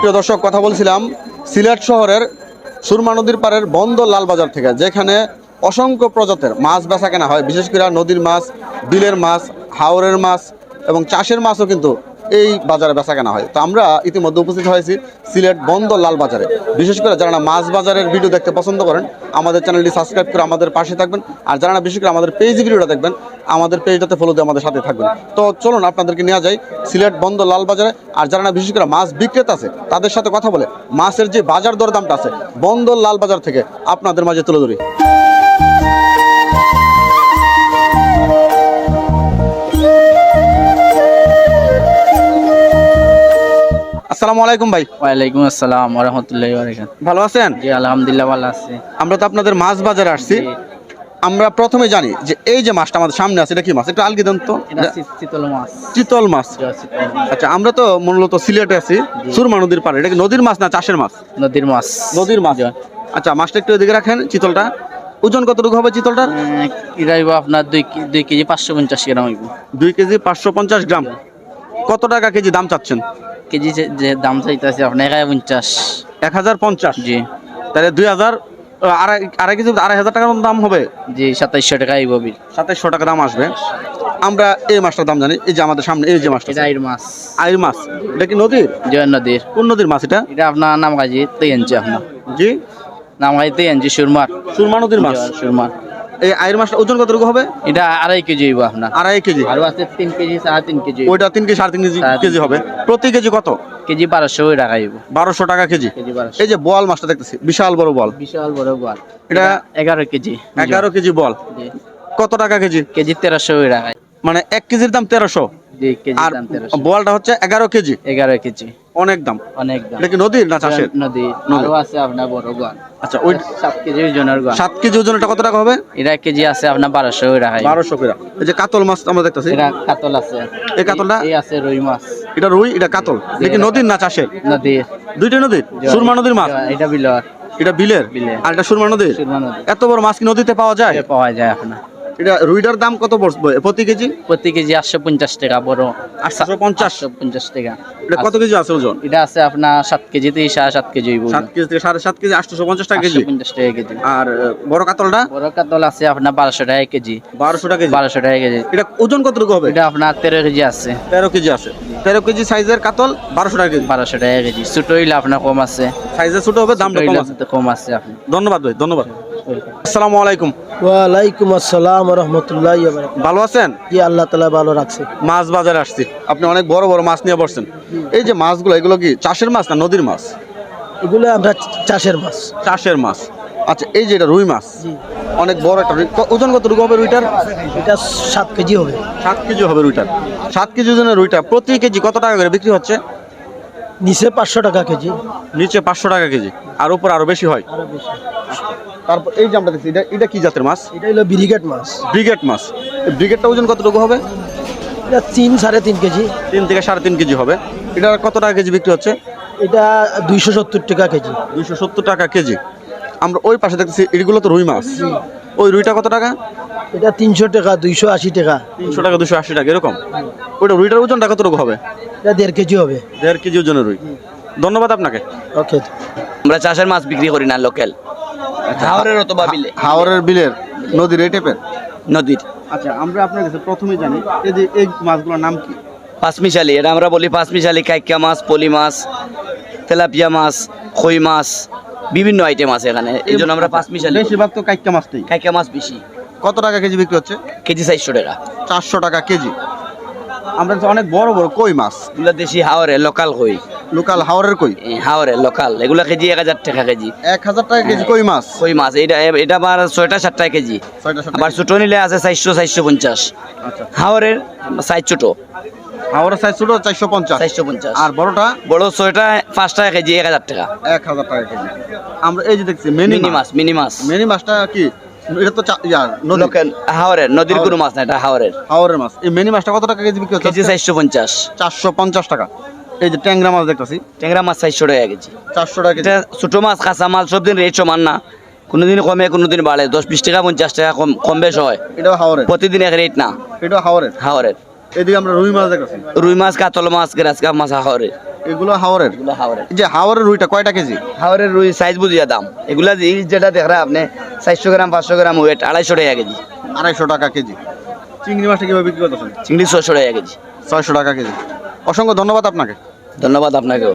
সুপ্রিয় দর্শক, কথা বলছিলাম সিলেট শহরের সুরমা নদীর পাড়ের বন্দর লালবাজার থেকে, যেখানে অসংখ্য প্রজাতের মাছ বেচা কেনা হয়। বিশেষ করে নদীর মাছ, বিলের মাছ, হাওরের মাছ এবং চাষের মাছও কিন্তু এই বাজারে বেচা কেনা হয়। তো আমরা ইতিমধ্যে উপস্থিত হয়েছি সিলেট বন্দর লাল বাজারে। বিশেষ করে যারা মাছ বাজারের ভিডিও দেখতে পছন্দ করেন, আমাদের চ্যানেলটি সাবস্ক্রাইব করে আমাদের পাশে থাকবেন। আর যারা না বিশেষ করে আমাদের পেজ ভিডিওটা দেখবেন, আমাদের পেজটাতে ফলো দিয়ে আমাদের সাথে থাকবেন। তো চলুন আপনাদেরকে নেওয়া যায় সিলেট বন্দর লাল বাজারে। আর যারা না বিশেষ করে মাছ বিক্রেতা আছে, তাদের সাথে কথা বলে মাছের যে বাজার দর দামটা আছে, বন্দর লাল বাজার থেকে আপনাদের মাঝে তুলে ধরি। আসসালামু আলাইকুম ভাই। ওয়ালাইকুম আসসালাম রহমতুল্লাহ ভালো আছেন? জি আলহামদুলিল্লাহ ভালো আছে। আমরা তো আপনাদের মাছ বাজারে আসছি। আমরা প্রথমে জানি যে এই যে মাছটা আমাদের সামনে আছে এটা কি মাছ? একটু আলগি দেন তো। এটা মাছ। চিতল মাছ। আচ্ছা আমরা তো মূলত সিলেটে আছি সুরমা নদীর পাড়ে। এটা কি নদীর মাছ না চাষের মাছ? নদীর মাছ। নদীর মাছ। আচ্ছা মাছটা একটু এদিকে রাখেন চিতলটা। ওজন কতটুকু হবে চিতলটার? আপনার দুই দুই কেজি পাঁচশো পঞ্চাশ গ্রাম হইব। দুই কেজি পাঁচশো পঞ্চাশ গ্রাম। কত টাকা কেজি দাম চাচ্ছেন? কেজি যে- দাম চাইতেছে আপনার এগারো পঞ্চাশ এক হাজার পঞ্চাশ জি। তাহলে দুই হাজার আড়াই আড়াই কেজি আড়াই হাজার টাকার মতো দাম হবে? জি সাতাইশশো টাকা আইব বিল সাতাইশশো টাকা দাম আসবে। আমরা এই মাছটার দাম জানি এই যে আমাদের সামনে এই যে মাছটা আইর মাছ। আইর মাছ। এটা কি নদীর? জয় নদীর। কোন নদীর মাছ এটা? এটা আপনার নাম কাজি তেই আনছি আপনার। জি। নাম কাজি আনছি সুরমার। সুরমা নদীর মাছ। সুরমার এই আইর মাছটা ওজন কতটুকু হবে? এটা আড়াই কেজি হইব আপনার। আড়াই কেজি। আরও আছে তিন কেজি সাড়ে তিন কেজি। ওইটা তিন কেজি সাড়ে তিন কেজি কেজি হবে। প্রতি কেজি কত? কেজি বারোশো টাকা হইব। বারোশো টাকা কেজি। এই যে বল মাছটা দেখতেছি বিশাল বড় বল। বিশাল বড় গোয়াল এটা এগারো কেজি। এগারো কেজি বল। কত টাকা কেজি? কেজি তেরোশো টাকা মানে এক কেজির দাম তেরোশো। আর দাম তেরোশো। বলটা হচ্ছে এগারো কেজি। এগারো কেজি। অনেক দাম। অনেক দাম। এটা কি নদীর না চাষের? নদী। আরও আছে আপনার বড় গোয়াল আচ্ছা ওই সাত কেজি ওজনের গোয়াল সাত কেজি ওজন এটা কত টাকা হবে? এটা কেজি আছে আপনার বারোশো টাকা বারোশো করে। এই যে কাতল মাছ আমরা দেখতেছি। এটা কাতল আছে। এই কাতলটা? এই আছে রুই মাছ। এটা রুই এটা কাতল? এটা কি নদীর না চাষের? নদীর। দুইটা নদীর? সুরমা নদীর মাছ? এটা বিলর। এটা বিলের? বিলের। আর এটা সুরমা নদীর? এত বড় মাছ কি নদীতে পাওয়া যায়? পাওয়া যায় আপনার। এটা রুইটার দাম কত পড়বে প্রতি কেজি? প্রতি কেজি আটশো পঞ্চাশ টাকা বড় আটশো পঞ্চাশ? পঞ্চাশ টাকা। এটা কত কেজি আছে ওজন? এটা আছে আপনার সাত কেজি থেকে সাড়ে সাত কেজি সাত কেজি থেকে সাড়ে সাত কেজি আটশো পঞ্চাশ টাকা কেজি? পঞ্চাশ টাকা কেজি। আর বড় কাতলটা? বড় কাতল আছে আপনার বারোশো টাকা কেজি। বারোশো টাকা কেজি? বারোশো টাকা কেজি। এটা ওজন কতটুকু হবে? এটা আপনার তেরো কেজি আছে। তেরো কেজি আছে। তেরো কেজি সাইজের কাতল বারোশো টাকা কেজি? বারোশো টাকা কেজি। ছোট হইলে আপনার কম আছে। সাইজের ছোট হবে দামটা কম আছে। কম আছে আপনি ধন্যবাদ ভাই ধন্যবাদ। আসসালামু আলাইকুম। ওয়ালাইকুম আসসালাম রহমতুল্লাহ ভালো আছেন? জি আল্লাহ তালা ভালো রাখছে। মাছ বাজারে আসছি। আপনি অনেক বড় বড় মাছ নিয়ে বসছেন। এই যে মাছগুলো এগুলো কি চাষের মাছ না নদীর মাছ? এগুলো আমরা চাষের মাছ। চাষের মাছ। আচ্ছা এই যে এটা রুই মাছ। অনেক বড় একটা ওজন কতটুকু হবে রুইটার? এটা সাত কেজি হবে। সাত কেজি হবে রুইটার। সাত কেজি ওজনের রুইটা প্রতি কেজি কত টাকা করে বিক্রি হচ্ছে? নিচে পাঁচশো টাকা কেজি। নিচে পাঁচশো টাকা কেজি। আর উপর আরও বেশি হয়? আরও বেশি। তারপর এই যে আমরা দেখছি এটা এটা কি জাতের মাছ? এটা হলো ব্রিগেড মাছ। ব্রিগেড মাছ। ব্রিগেডটা ওজন কতটুকু হবে? এটা তিন সাড়ে তিন কেজি। তিন থেকে সাড়ে তিন কেজি হবে। এটা কত টাকা কেজি বিক্রি হচ্ছে? এটা দুইশো সত্তর টাকা কেজি। দুইশো সত্তর টাকা কেজি। আমরা ওই পাশে দেখতেছি এগুলো তো রুই মাছ। ওই রুইটা কত টাকা? এটা তিনশো টাকা দুইশো আশি টাকা। তিনশো টাকা দুশো আশি টাকা এরকম? ওইটা রুইটার ওজনটা কতটুকু হবে? এটা দেড় কেজি হবে। দেড় কেজি ওজনের রুই। ধন্যবাদ আপনাকে। ওকে। আমরা চাষের মাছ বিক্রি করি না লোকাল। হাওরের অথবা বিলে হাওরের বিলের নদীর এই টাইপের নদীর। আচ্ছা আমরা আপনার কাছে প্রথমেই জানি এই যে এই মাছগুলোর নাম কি? পাঁচমিশালি এটা আমরা বলি পাঁচমিশালি কাইকা মাছ পলি মাছ তেলাপিয়া মাছ খই মাছ বিভিন্ন আইটেম আছে এখানে। এই জন্য আমরা পাঁচমিশালি বেশিরভাগ তো কাইকা মাছটাই। কাইকা মাছ বেশি। কত টাকা কেজি বিক্রি হচ্ছে? কেজি চারশো টাকা। চারশো টাকা কেজি। আমরা অনেক বড় বড় কই মাছ? এগুলো দেশি হাওরে লোকাল কই। লোকাল হাওরের কই? হাওরে লোকাল। এগুলা কেজি এক হাজার টাকা কেজি। এক হাজার টাকা কেজি কই মাছ? কই মাছ? এটা এটা আবার ছয়টা সাতটা কেজি। আবার ছোট নিলে আছে চারশো চারশো পঞ্চাশ। আচ্ছা। হাওরের সাইজ ছোট। হাওরের সাইজ ছোট চারশো পঞ্চাশ। চারশো পঞ্চাশ। আর বড়টা? বড় ছয়টা পাঁচ টাকা কেজি এক হাজার টাকা। এক হাজার টাকা কেজি। আমরা এই যে দেখছি মিনি মাছ মিনি মাছ। মিনি মাছটা কি? এটা তো ইয়ার লোকাল হাওরের নদীর কোনো মাছ না এটা হাওরের। হাওরের মাছ। এই মিনি মাছটা কত টাকা কেজি বিক্রি হচ্ছে? কেজি চারশো পঞ্চাশ। চারশো পঞ্চাশ টাকা। এই যে ট্যাংরা মাছ দেখতেছি। ট্যাংরা মাছ চারশো টাকা কেজি। চারশো টাকা কেজি। এটা ছোট মাছ কাঁচা মাল সব দিন রেট সমান না। কোনোদিন কমে কোনোদিন বাড়ে। দশ বিশ টাকা পঞ্চাশ টাকা কম কম বেশ হয়। এটাও হাওরের। প্রতিদিন এক রেট না। এটা হাওরের। হাওরের। এদিকে আমরা রুই মাছ দেখতেছি। রুই মাছ কাতল মাছ গ্রাস মাছ হাওরের। এগুলো হাওরের? যে হাওরের রুইটা কয়টা কেজি? রুই সাইজ বুঝিয়া দাম। এগুলা যে- যেটা দেখরা আপনি চারশো গ্রাম পাঁচশো গ্রাম ওয়েট আড়াইশো টাকা কেজি। আড়াইশো টাকা কেজি। চিংড়ি মাছটা কীভাবে বিক্রি করতেছেন? চিংড়ি ছশো টাকা কেজি। ছয়শো টাকা কেজি। অসংখ্য ধন্যবাদ আপনাকে। ধন্যবাদ আপনাকেও।